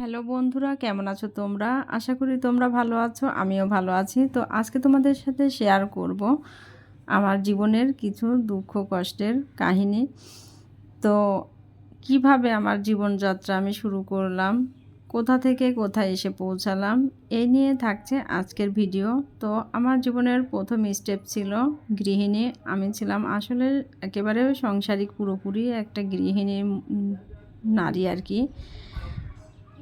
Hello বন্ধুরা, কেমন আছো তোমরা? আশা করি তোমরা ভালো আছো, আমিও ভালো আছি। তো আজকে তোমাদের সাথে শেয়ার করব আমার জীবনের কিছু দুঃখ কষ্টের কাহিনী। তো কীভাবে আমার জীবনযাত্রা আমি শুরু করলাম, কোথা থেকে কোথায় এসে পৌঁছালাম, এই নিয়ে থাকছে আজকের ভিডিও তো আমার জীবনের প্রথম স্টেপ ছিল গৃহিণী। আমি ছিলাম আসলে একেবারে সংসারিক পুরোপুরি একটা গৃহিণী নারী আর কি।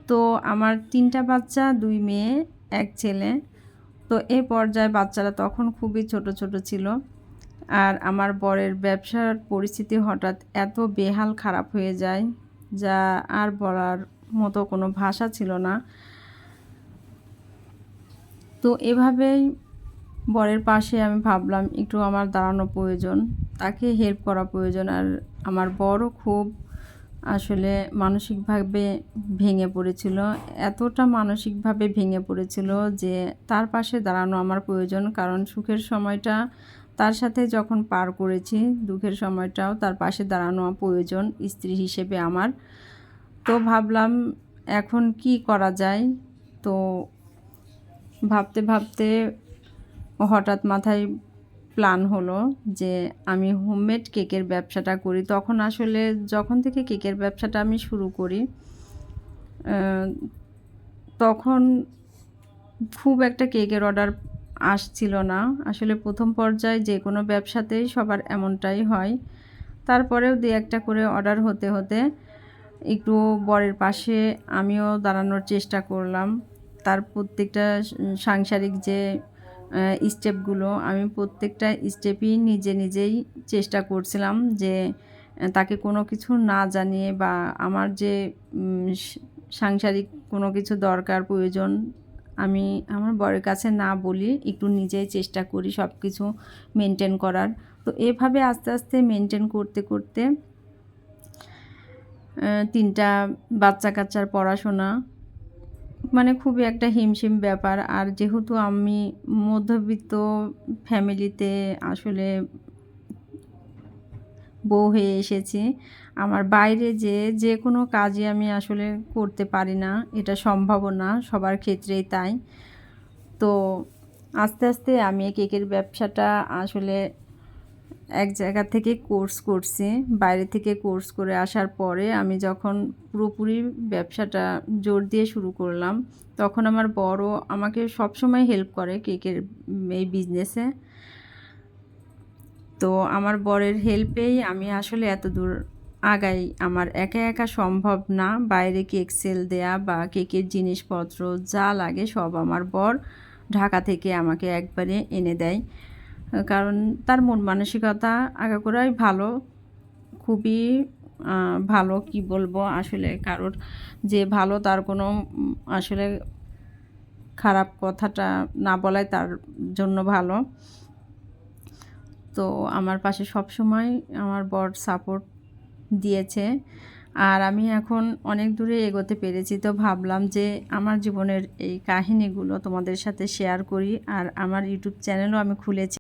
তো আমার তিনটা বাচ্চা, দুই মেয়ে, এক ছেলে। তো এ পর্যায়ে বাচ্চারা তখন খুবই ছোট ছোট ছিল। আর আমার বরের ব্যবসার পরিস্থিতি হঠাৎ এত বেহাল খারাপ হয়ে যায়, যা আর বলার মতো কোনো ভাষা ছিল না। তো এভাবেই বরের পাশে আমি ভাবলাম, একটু আমার দাঁড়ানো প্রয়োজন, তাকে হেল্প করা প্রয়োজন। আর আমার বড় খুব আসলে মানসিকভাবে ভেঙে পড়েছিল, এতটা মানসিকভাবে ভেঙে পড়েছিল যে তার পাশে দাঁড়ানো আমার প্রয়োজন। কারণ সুখের সময়টা তার সাথে যখন পার করেছি, দুঃখের সময়টাও তার পাশে দাঁড়ানো প্রয়োজন, স্ত্রী হিসেবে আমার। তো ভাবলাম, এখন কি করা যায়? তো ভাবতে ভাবতে হঠাৎ মাথায় প্ল্যান হলো যে আমি হোমমেড কেকের ব্যবসাটা করি। তখন আসলে যখন থেকে কেকের ব্যবসাটা আমি শুরু করি তখন খুব একটা কেকের অর্ডার আসছিল না। আসলে প্রথম পর্যায়ে যে কোনো ব্যবসাতেই সবার এমনটাই হয়। তারপরেও দু একটা করে অর্ডার হতে হতে একটু বরের পাশে আমিও দাঁড়ানোর চেষ্টা করলাম। তার প্রত্যেকটা সাংসারিক যে স্টেপগুলো আমি প্রত্যেকটা স্টেপই নিজে নিজেই চেষ্টা করছিলাম যে তাকে কোনো কিছু না জানিয়ে বা আমার যে সাংসারিক কোনো কিছু দরকার, প্রয়োজন, আমি আমার বরের কাছে না বলি, একটু নিজেই চেষ্টা করি সব কিছু মেনটেন করার। তো এভাবে আস্তে আস্তে মেনটেন করতে করতে তিনটা বাচ্চা কাচ্চার পড়াশোনা মানে খুবই একটা হিমশিম ব্যাপার। আর যেহেতু আমি মধ্যবিত্ত ফ্যামিলিতে আসলে বউ হয়ে এসেছি, আমার বাইরে যে যে কোনো কাজই আমি আসলে করতে পারি না, এটা সম্ভব না, সবার ক্ষেত্রেই তাই। তো আস্তে আস্তে আমি কেকের ব্যবসাটা আসলে এক জায়গা থেকে কোর্স করছি। বাইরে থেকে কোর্স করে আসার পরে আমি যখন পুরোপুরি ব্যবসাটা জোর দিয়ে শুরু করলাম, তখন আমার বড় আমাকে সবসময় হেল্প করে কেকের এই বিজনেসে তো আমার বরের হেল্পেই আমি আসলে এত দূর আগাই। আমার একা একা সম্ভব না। বাইরে কেক সেল দেয়া বা কেকের জিনিসপত্র যা লাগে সব আমার বর ঢাকা থেকে আমাকে একবারে এনে দেয়। কারণ তার মন মানসিকতা আগাগোড়াই ভালো, খুবই ভালো কি বলব আসলে কারোর যে ভালো তার কোনো আসলে খারাপ কথাটা না বলাই তার জন্য ভালো। তো আমার পাশে সব সময় আমার বর সাপোর্ট দিয়েছে। আর আমি এখন অনেক দূরে এগোতে পেরেছি, তো ভাবলাম যে আমার জীবনের এই কাহিনীগুলো তোমাদের সাথে শেয়ার করি। আর আমার ইউটিউব চ্যানেলও আমি খুলেছি।